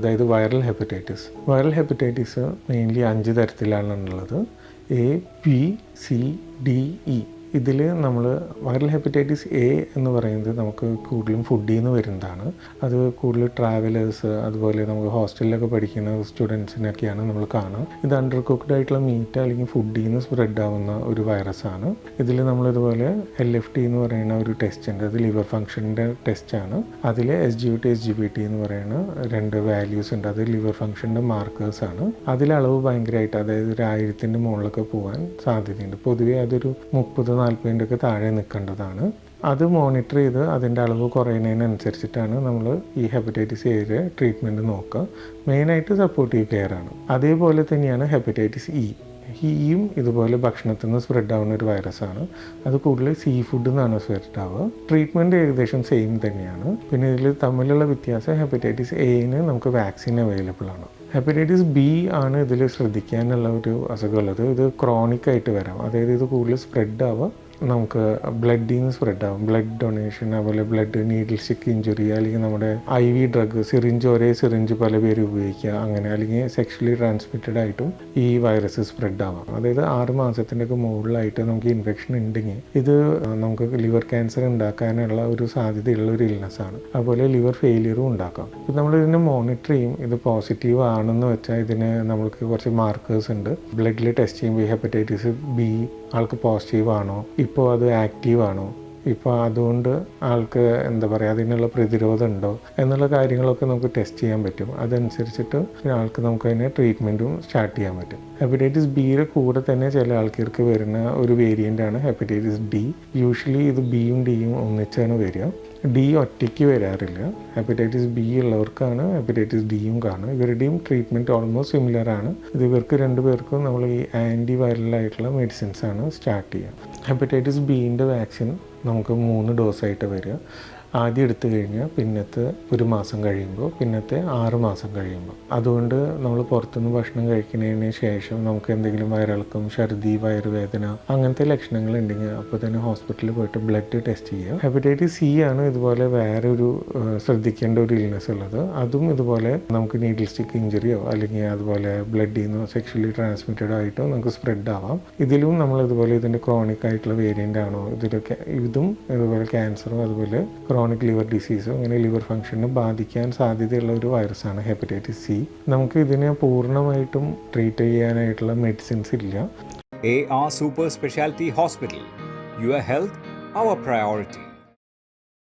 അതായത് viral hepatitis. Viral hepatitis mainly അഞ്ച് തരത്തിലാണ് ഉള്ളത് A B C D E ഇതിൽ നമ്മൾ വൈറൽ ഹെപ്പറ്റൈറ്റിസ് എ എന്ന് പറയുന്നത് നമുക്ക് കൂടുതലും ഫുഡിൽ നിന്ന് വരുന്നതാണ്. അത് കൂടുതൽ ട്രാവലേഴ്സ് അതുപോലെ നമുക്ക് ഹോസ്റ്റലിലൊക്കെ പഠിക്കുന്ന സ്റ്റുഡൻസിനൊക്കെയാണ് നമ്മൾ കാണുക. ഇത് അണ്ടർ കുക്ക്ഡ് ആയിട്ടുള്ള മീറ്റ് അല്ലെങ്കിൽ ഫുഡിൽ നിന്ന് സ്പ്രെഡ് ആവുന്ന ഒരു വൈറസാണ് ഇതിൽ നമ്മളിതുപോലെ എൽ എഫ് ടി എന്ന് പറയുന്ന ഒരു ടെസ്റ്റ് ഉണ്ട്. അത് ലിവർ ഫംഗ്ഷന്റെ ടെസ്റ്റാണ് അതിൽ S G T S G B T എന്ന് പറയുന്ന രണ്ട് വാല്യൂസ് ഉണ്ട്. അത് ലിവർ ഫംഗ്ഷന്റെ മാർക്കേഴ്സ് ആണ്. അതിൽ അളവ് ഭയങ്കരമായിട്ട് അതായത് ഒരു ആയിരത്തിന്റെ മുകളിലൊക്കെ പോകാൻ സാധ്യതയുണ്ട്. പൊതുവേ അതൊരു മുപ്പത് നാൽപ്പതിന്റെ ഒക്കെ താഴെ നിൽക്കേണ്ടതാണ്. അത് മോണിറ്റർ ചെയ്ത് അതിന്റെ അളവ് കുറയുന്നതിനനുസരിച്ചിട്ടാണ് നമ്മൾ ഈ ഹെപ്പറ്റൈറ്റിസ് എയുടെ ട്രീറ്റ്മെന്റ് നോക്കുക. മെയിനായിട്ട് സപ്പോർട്ടീവ് കെയർ ആണ്. അതേപോലെ തന്നെയാണ് ഹെപ്പറ്റൈറ്റിസ് ഇ ഹീയും ഇതുപോലെ ഭക്ഷണത്തിൽ നിന്ന് സ്പ്രെഡ് ആവുന്ന ഒരു വൈറസാണ് അത് കൂടുതൽ സീ ഫുഡിൽ നിന്നാണ് സ്പ്രെഡ് ആവുക. ട്രീറ്റ്മെന്റ് ഏകദേശം സെയിം തന്നെയാണ്. പിന്നെ ഇതിൽ തമ്മിലുള്ള വ്യത്യാസം ഹെപ്പറ്റൈറ്റിസ് എന് നമുക്ക് വാക്സിൻ അവൈലബിൾ ആണ്. ഹെപ്പറ്റൈറ്റിസ് ബി ആണ് ഇതിൽ ശ്രദ്ധിക്കാനുള്ള ഒരു അസുഖമുള്ളത്. ഇത് ക്രോണിക് ആയിട്ട് വരാം. അതായത് ഇത് കൂടുതൽ സ്പ്രെഡ് ആവുക നമുക്ക് ബ്ലഡിൽ നിന്ന് സ്പ്രെഡ് ആവും. ബ്ലഡ് ഡൊണേഷൻ അതുപോലെ ബ്ലഡ് നീഡിൽ സ്റ്റിക്ക് ഇഞ്ചുറി അല്ലെങ്കിൽ നമ്മുടെ ഐ വി ഡ്രഗ് സിറിഞ്ച് ഒരേ സിറിഞ്ച് പല പേര് ഉപയോഗിക്കുക അങ്ങനെ അല്ലെങ്കിൽ സെക്ഷലി ട്രാൻസ്മിറ്റഡ് ആയിട്ടും ഈ വൈറസ് സ്പ്രെഡ് ആവാം. അതായത് ആറ് മാസത്തിന്റെ ഒക്കെ മുകളിലായിട്ട് നമുക്ക് ഇൻഫെക്ഷൻ ഉണ്ടെങ്കിൽ ഇത് നമുക്ക് ലിവർ ക്യാൻസർ ഉണ്ടാക്കാനുള്ള ഒരു സാധ്യതയുള്ള ഒരു ഇൽനെസ് ആണ്. അതുപോലെ ലിവർ ഫെയിലിയറും ഉണ്ടാക്കാം. ഇപ്പം നമ്മൾ ഇതിനെ മോണിറ്റർ ചെയ്യും. ഇത് പോസിറ്റീവ് ആണെന്ന് വെച്ചാൽ ഇതിന് നമുക്ക് കുറച്ച് മാർക്കേഴ്സ് ഉണ്ട്. ബ്ലഡിൽ ടെസ്റ്റ് ചെയ്യുമ്പോൾ ഹെപ്പറ്റൈറ്റിസ് ബി ആൾക്ക് പോസിറ്റീവ് ആണോ? ഇപ്പോൾ അത് ആക്റ്റീവ് ആണോ? ഇപ്പോൾ അതുകൊണ്ട് ആൾക്ക് എന്താ പറയുക അതിനുള്ള പ്രതിരോധം ഉണ്ടോ എന്നുള്ള കാര്യങ്ങളൊക്കെ നമുക്ക് ടെസ്റ്റ് ചെയ്യാൻ പറ്റും. അതനുസരിച്ചിട്ട് ആൾക്ക് നമുക്ക് അതിനെ ട്രീറ്റ്മെന്റും സ്റ്റാർട്ട് ചെയ്യാൻ പറ്റും. ഹെപ്പറ്റൈറ്റിസ് ബിയുടെ കൂടെ തന്നെ ചില ആൾക്കാർക്ക് വരുന്ന ഒരു വേരിയന്റ് ആണ് ഹെപ്പറ്റൈറ്റിസ് ഡി യൂഷ്വലി ഇത് ബിയും ഡിയും ഒന്നിച്ചാണ് വരിക. ഡി ഒറ്റയ്ക്ക് വരാറില്ല. ഹെപ്പറ്റൈറ്റിസ് ബി ഉള്ളവർക്കാണ് ഹെപ്പറ്റൈറ്റിസ് ഡിയും കാണുക. ഇവരുടെയും ട്രീറ്റ്മെന്റ് ഓൾമോസ്റ്റ് സിമിലർ ആണ്. ഇത് ഇവർക്ക് രണ്ടുപേർക്കും നമ്മൾ ഈ ആന്റി വൈറൽ ആയിട്ടുള്ള മെഡിസിൻസ് ആണ് സ്റ്റാർട്ട് ചെയ്യുക. ഹെപ്പറ്റൈറ്റിസ് ബീന്റെ വാക്സിൻ നമുക്ക് മൂന്ന് ഡോസായിട്ട് വരിക. ആദ്യം എടുത്തു കഴിഞ്ഞാൽ പിന്നത്തെ ഒരു മാസം കഴിയുമ്പോൾ പിന്നത്തെ ആറ് മാസം കഴിയുമ്പോൾ. അതുകൊണ്ട് നമ്മൾ പുറത്തുനിന്ന് ഭക്ഷണം കഴിക്കുന്നതിന് ശേഷം നമുക്ക് എന്തെങ്കിലും വയറിളക്കം ഛർദി വയറുവേദന അങ്ങനത്തെ ലക്ഷണങ്ങൾ ഉണ്ടെങ്കിൽ അപ്പോൾ തന്നെ ഹോസ്പിറ്റലിൽ പോയിട്ട് ബ്ലഡ് ടെസ്റ്റ് ചെയ്യുക ഹെപ്പറ്റൈറ്റിസ് സി ആണ് ഇതുപോലെ വേറെ ഒരു ശ്രദ്ധിക്കേണ്ട ഒരു ഇൽനെസ് ഉള്ളത്. അതും ഇതുപോലെ നമുക്ക് നീഡിൽ സ്റ്റിക്ക് ഇഞ്ചുറിയോ അല്ലെങ്കിൽ അതുപോലെ ബ്ലഡിൽ നിന്നോ സെക്ഷലി ട്രാൻസ്മിറ്റഡ് ആയിട്ടോ നമുക്ക് സ്പ്രെഡ് ആവാം. ഇതിലും നമ്മൾ ഇതുപോലെ ഇതിന്റെ ക്രോണിക് ആയിട്ടുള്ള വേരിയന്റ് ആണോ? ഇതിലൊക്കെ ഇതും ഇതുപോലെ ക്യാൻസറും അതുപോലെ ക്രോണിക് ലിവർ ഡിസീസോ അങ്ങനെ ലിവർ ഫംഗ്ഷനെ ബാധിക്കാൻ സാധ്യതയുള്ള ഒരു വൈറസാണ് ഹെപ്പറ്റൈറ്റിസ് സി നമുക്ക് ഇതിനെ പൂർണമായിട്ടും ട്രീറ്റ് ചെയ്യാനായിട്ടുള്ള മെഡിസിൻസ് ഇല്ല A R super speciality hospital your health our priority.